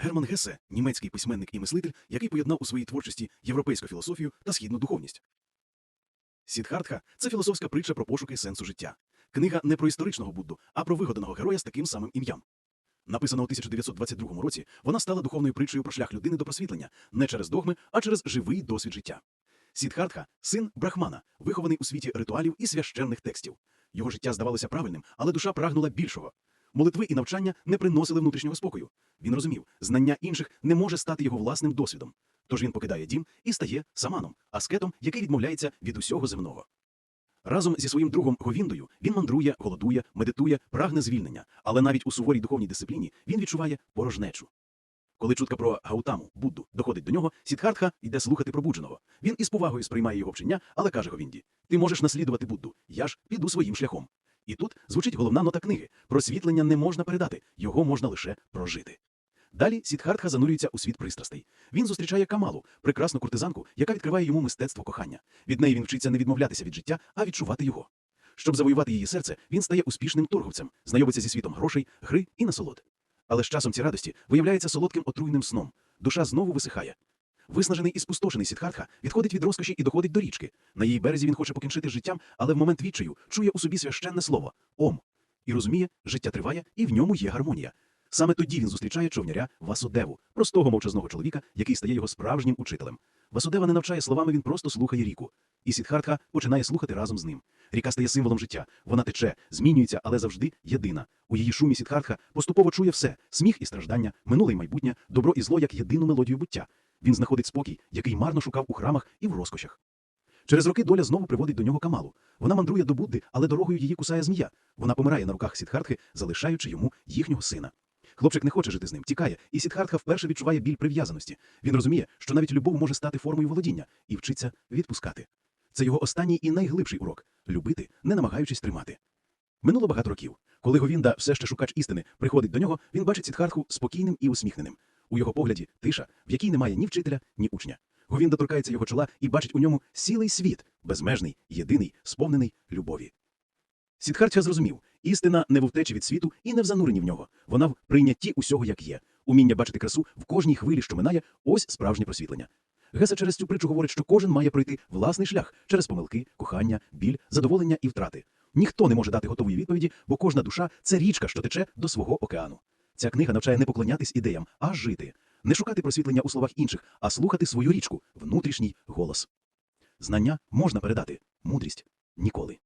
Герман Гесе – німецький письменник і мислитель, який поєднав у своїй творчості європейську філософію та східну духовність. Сідхартха – це філософська притча про пошуки сенсу життя. Книга не про історичного Будду, а про вигаданого героя з таким самим ім'ям. Написана у 1922 році, вона стала духовною притчею про шлях людини до просвітлення не через догми, а через живий досвід життя. Сідхартха – син Брахмана, вихований у світі ритуалів і священних текстів. Його життя здавалося правильним, але душа прагнула більшого. Молитви і навчання не приносили внутрішнього спокою. Він розумів, знання інших не може стати його власним досвідом. Тож він покидає дім і стає саманом, аскетом, який відмовляється від усього земного. Разом зі своїм другом Говіндою він мандрує, голодує, медитує, прагне звільнення, але навіть у суворій духовній дисципліні він відчуває порожнечу. Коли чутка про Гаутаму, Будду, доходить до нього, Сідхартха йде слухати пробудженого. Він із повагою сприймає його вчення, але каже Говінді: Ти можеш наслідувати Будду, я ж піду своїм шляхом. І тут звучить головна нота книги: просвітлення не можна передати, його можна лише прожити. Далі Сідхартха занурюється у світ пристрастей. Він зустрічає Камалу, прекрасну куртизанку, яка відкриває йому мистецтво кохання. Від неї він вчиться не відмовлятися від життя, а відчувати його. Щоб завоювати її серце, він стає успішним торговцем, знайомиться зі світом грошей, гри і насолод. Але з часом ці радості виявляються солодким отруйним сном. Душа знову висихає. Виснажений і спустошений Сідхартха відходить від розкоші і доходить до річки. На її березі він хоче покінчити з життям, але в момент відчаю чує у собі священне слово Ом. І розуміє, життя триває, і в ньому є гармонія. Саме тоді він зустрічає човняря Васудеву, простого мовчазного чоловіка, який стає його справжнім учителем. Васудева не навчає словами, він просто слухає ріку. І Сідхартха починає слухати разом з ним. Ріка стає символом життя. Вона тече, змінюється, але завжди єдина. У її шумі Сідхартха поступово чує все: сміх і страждання, минуле й майбутнє, добро і зло як єдину мелодію буття. Він знаходить спокій, який марно шукав у храмах і в розкошах. Через роки доля знову приводить до нього Камалу. Вона мандрує до Будди, але дорогою її кусає змія. Вона помирає на руках Сідхартхи, залишаючи йому їхнього сина. Хлопчик не хоче жити з ним, тікає, і Сідхартха вперше відчуває біль прив'язаності. Він розуміє, що навіть любов може стати формою володіння і вчиться відпускати. Це його останній і найглибший урок любити, не намагаючись тримати. Минуло багато років. Коли Говінда, все ще шукач істини, приходить до нього, він бачить Сідхартху спокійним і усміхненим. У його погляді тиша, в якій немає ні вчителя, ні учня. Говінда торкається його чола і бачить у ньому цілий світ, безмежний, єдиний, сповнений любові. Сідхартха зрозумів, істина не в втечі від світу і не в зануренні в нього. Вона в прийнятті усього, як є. Уміння бачити красу в кожній хвилі, що минає, ось справжнє просвітлення. Геса через цю притчу говорить, що кожен має пройти власний шлях через помилки, кохання, біль, задоволення і втрати. Ніхто не може дати готової відповіді, бо кожна душа це річка, що тече до свого океану. Ця книга навчає не поклонятись ідеям, а жити, не шукати просвітлення у словах інших, а слухати свою річку, внутрішній голос. Знання можна передати, мудрість ніколи.